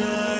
treasure